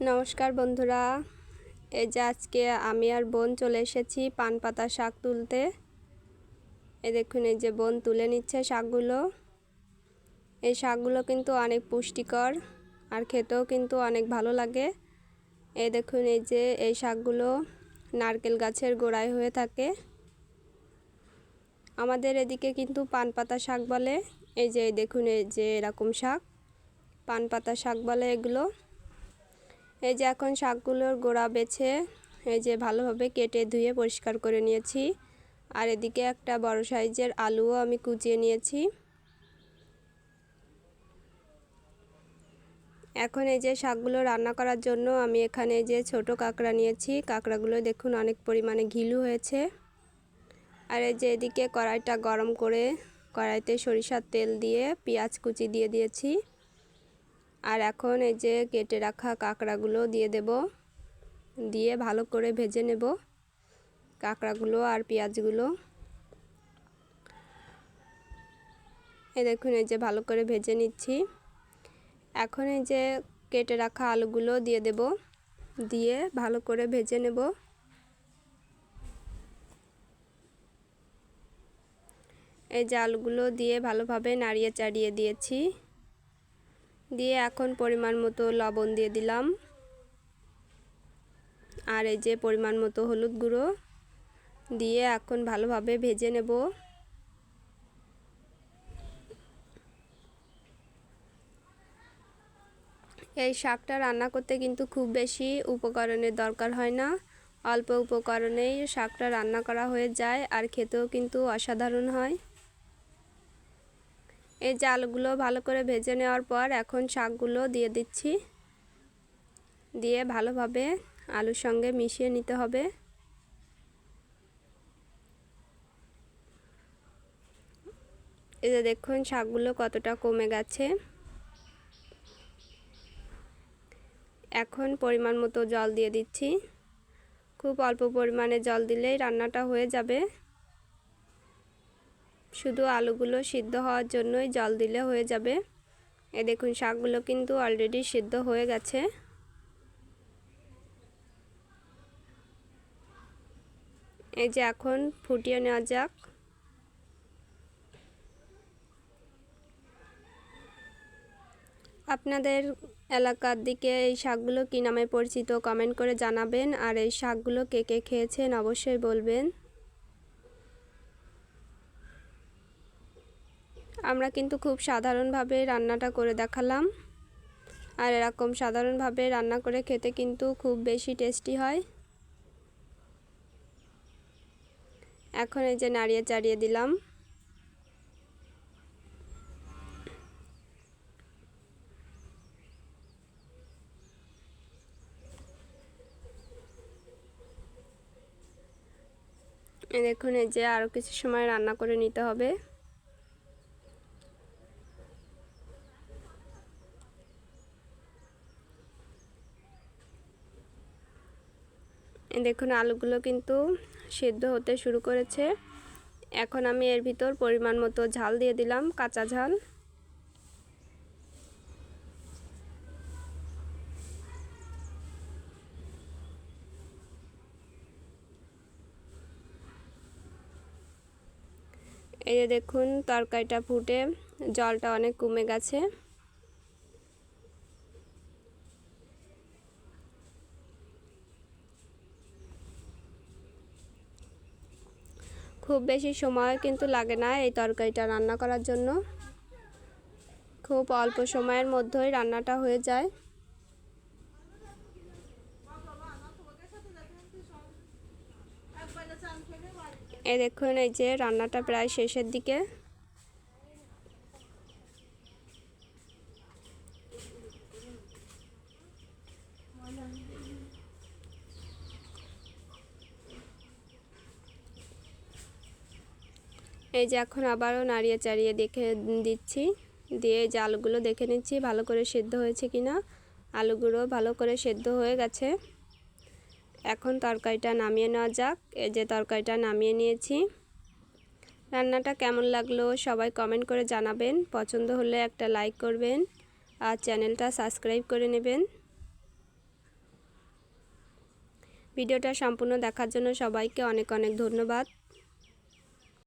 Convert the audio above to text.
নমস্কার বন্ধুরা। এই যে আজকে আমি আর বোন চলে এসেছি পান পাতা শাক তুলতে। এ দেখুন, এই যে বোন তুলে নিচ্ছে শাকগুলো। এই শাকগুলো কিন্তু অনেক পুষ্টিকর আর খেতেও কিন্তু অনেক ভালো লাগে। এই দেখুন, এই যে এই শাকগুলো নারকেল গাছের গোড়ায় হয়ে থাকে। আমাদের এদিকে কিন্তু পান পাতা শাক বলে। এই যে দেখুন, এই যে এরকম শাক। পান পাতা শাক বলে এগুলো। এই যে এখন শাকগুলোর গোড়া বেছে এই যে ভালোভাবে কেটে ধুয়ে পরিষ্কার করে নিয়েছি। আর এদিকে একটা বড় সাইজের আলুও আমি কুচিয়ে নিয়েছি। এখন এই যে শাকগুলো রান্না করার জন্য আমি এখানে যে ছোট কাঁকড়া নিয়েছি। কাঁকড়াগুলো দেখুন অনেক পরিমাণে ঘিলু হয়েছে। আর এই যে এদিকে কড়াইটা গরম করে কড়াইতে সরিষার তেল দিয়ে পেঁয়াজ কুচি দিয়ে দিয়েছি। আর এখন এই যে কেটে রাখা কাঁকড়াগুলো দিয়ে দেব। দিয়ে ভালো করে ভেজে নেব কাঁকড়াগুলো আর পেঁয়াজগুলো। এই দেখুন, এই যে ভালো করে ভেজে নিচ্ছি। এখন এই যে কেটে রাখা আলুগুলো দিয়ে দেব। দিয়ে ভালো করে ভেজে নেব। এই যে আলুগুলো দিয়ে ভালোভাবে নাড়িয়ে চাড়িয়ে দিয়েছি। দিয়ে এখন পরিমাণ মতো লবণ দিয়ে দিলাম। আর এই যে পরিমাণ মতো হলুদ গুঁড়ো দিয়ে এখন ভালোভাবে ভেজে নেব। এই শাকটা রান্না করতে কিন্তু খুব বেশি উপকরণের দরকার হয় না। অল্প উপকরণেই শাকটা রান্না করা হয়ে যায় আর খেতেও কিন্তু অসাধারণ হয়। এই জালগুলো ভালো করে ভেজে নেওয়ার পর এখন শাকগুলো দিয়ে দিচ্ছি। দিয়ে ভালোভাবে আলুর সঙ্গে মিশিয়ে নিতে হবে। এই যে দেখুন শাকগুলো কতটা কমে গেছে। এখন পরিমাণ মতো জল দিয়ে দিচ্ছি। খুব অল্প পরিমাণে জল দিলেই রান্নাটা হয়ে যাবে। শুধু আলুগুলো সিদ্ধ হওয়ার জন্যই জল দিলে হয়ে যাবে। এ দেখুন, শাকগুলো কিন্তু অলরেডি সিদ্ধ হয়ে গেছে। এই যে এখন ফুটিয়ে নেওয়া যাক। আপনাদের এলাকার দিকে এই শাকগুলো কী নামে পরিচিত কমেন্ট করে জানাবেন, আর এই শাকগুলো কে কে খেয়েছেন অবশ্যই বলবেন। আমরা কিন্তু খুব সাধারণভাবে রান্নাটা করে দেখালাম। আর এরকম সাধারণভাবে রান্না করে খেতে কিন্তু খুব বেশি টেস্টি হয়। এখন এই যে নাড়িয়ে চাড়িয়ে দিলাম। দেখুন, এই যে আরও কিছু সময় রান্না করে নিতে হবে। দেখুন, আলুগুলো কিন্তু সেদ্ধ হতে শুরু করেছে। এখন আমি এর ভিতর পরিমাণ মতো ঝাল দিয়ে দিলাম, কাঁচা ঝাল। এই যে দেখুন, তরকারিটা ফুটে, জলটা অনেক কমে গেছে। খুব বেশি সময় কিন্তু লাগে না এই তরকারিটা রান্না করার জন্য। খুব অল্প সময়ের মধ্যেই রান্নাটা হয়ে যায়। এ দেখুন, এই যে রান্নাটা প্রায় শেষের দিকে। এই যে এখন আবারও নাড়িয়ে চাড়িয়ে দেখে দিচ্ছি। দিয়ে যে আলুগুলো দেখে নিচ্ছি ভালো করে সেদ্ধ হয়েছে কি না আলুগুলো ভালো করে সেদ্ধ হয়ে গেছে। এখন তরকারিটা নামিয়ে নেওয়া যাক। এই যে তরকারিটা নামিয়ে নিয়েছি। রান্নাটা কেমন লাগল সবাই কমেন্ট করে জানাবেন। পছন্দ হলে একটা লাইক করবেন আর চ্যানেলটা সাবস্ক্রাইব করে নেবেন। ভিডিওটা সম্পূর্ণ দেখার জন্য সবাইকে অনেক অনেক ধন্যবাদ।